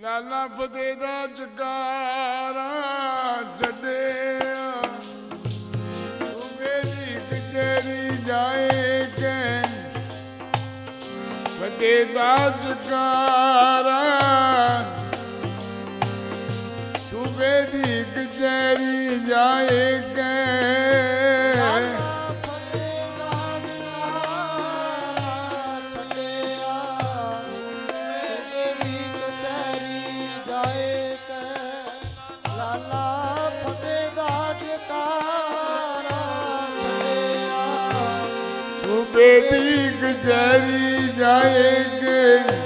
ਲਾਲਾ ਫਤੇ ਦਾ ਜਗਾਰਾ ਛੱਡਿਆ ਤੂੰ ਮੇਰੀ ਕਚੇਰੀ ਜਾਏ ਕੇ। ਫਤੇ ਦਾ ਜਗਾਰਾ ਤੂੰ ਮੇਰੀ ਕਚੇਰੀ ਜਾਏ ਕੇ ਤੂੰ ਬੇਦੀ ਕਚਹਿਰੀ ਜਾਏਗੇ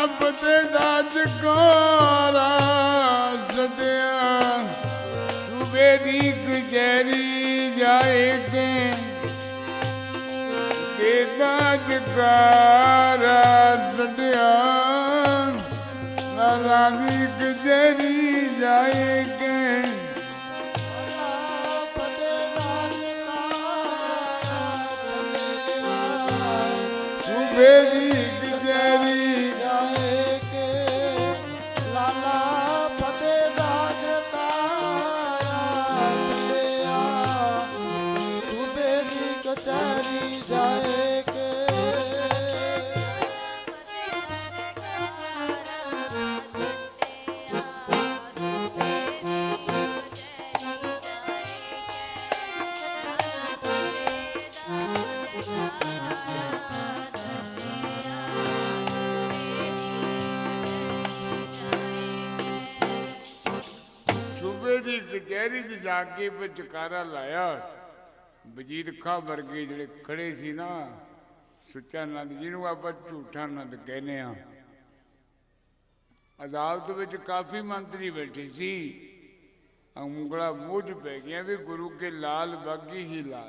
ਆਪ ਤੇ ਦਾ ਜਗਾਰਾ ਸਦਿਆ ਤੂੰ ਬੇਦੀ ਕਚਹਿਰੀ ਜਾਏਗੇ ਕਿਦਾ ਜਗਾਰਾ ਸਦਿਆ ਰਾਣੀ ਕਚਹਿਰੀ ਜਾਏਗੇ ਤੂੰ ਬੇਦੀ ਕਚਹਿਰੀ ਦੀ ਕਚਹਿਰੀ 'ਚ ਜਾ ਕੇ ਵਿਚਕਾਰਾ ਲਾਇਆ। ਵਜ਼ੀਰ ਖਾਂ ਵਰਗੇ ਜਿਹੜੇ ਖੜੇ ਸੀ ਨਾ, ਸੁੱਚਾ ਨੰਦ ਜਿਹਨੂੰ ਆਪਾਂ ਝੂਠਾ ਨੰਦ ਕਹਿੰਦੇ ਆ ਅਦਾਲਤ ਵਿੱਚ ਕਾਫੀ ਮੰਤਰੀ ਬੈਠੇ ਸੀ। ਉਂਗਲਾ ਮੂੰਹ 'ਚ ਪੈ ਗਿਆ ਵੀ ਗੁਰੂ ਕੇ ਲਾਲ ਬਾਗੀ ਹੀ ਲਾਲ।